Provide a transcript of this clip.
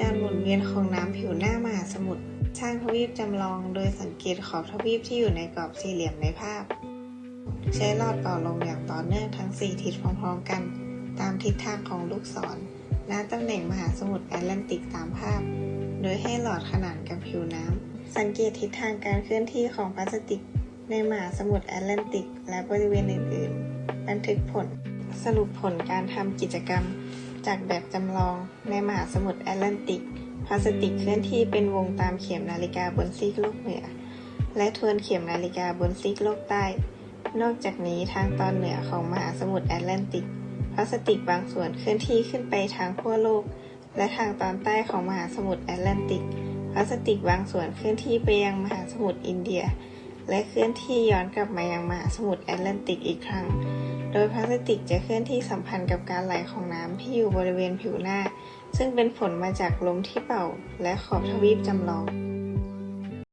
การหมุนเวียนของน้ำผิวหน้ามหาสมุทรสร้างทวีปจำลองโดยสังเกตขอบทวีปที่อยู่ในกรอบสี่เหลี่ยมในภาพ ใช้หลอดเป่าลมอย่างต่อเนื่องทั้ง 4 ทิศพร้อมๆกัน ตามทิศทางของลูกศรณตำแหน่งมหาสมุทรแอตแลนติกตามภาพ โดยให้หลอดขนานกับผิวน้ำ สังเกตทิศทางการเคลื่อนที่ของพลาสติก ในมหาสมุทรแอตแลนติก และบริเวณอื่นๆ บันทึกผล สรุปผลการทำกิจกรรม จากแบบจำลองในมหาสมุทรแอตแลนติก พลาสติกเคลื่อนที่เป็นวงตามเข็มนาฬิกาบนซีกโลกเหนือ และทวนเข็มนาฬิกาบนซีกโลกใต้ นอกจากนี้ทางตอนเหนือของมหาสมุทรแอตแลนติก พลาสติกบางส่วนเคลื่อนที่ขึ้นไปทางขั้วโลก และทางตอนใต้ของมหาสมุทรแอตแลนติก พลาสติกบางส่วนเคลื่อนที่ไปยังมหาสมุทรอินเดีย และเคลื่อนที่ย้อนกลับมายังมหาสมุทรแอตแลนติกอีกครั้ง โดยพลาสติกจะเคลื่อนที่สัมพันธ์กับการไหลของน้ำที่อยู่บริเวณผิวหน้า ซึ่งเป็นผลมาจากลมที่เป่าและขอบทวีปจำลอง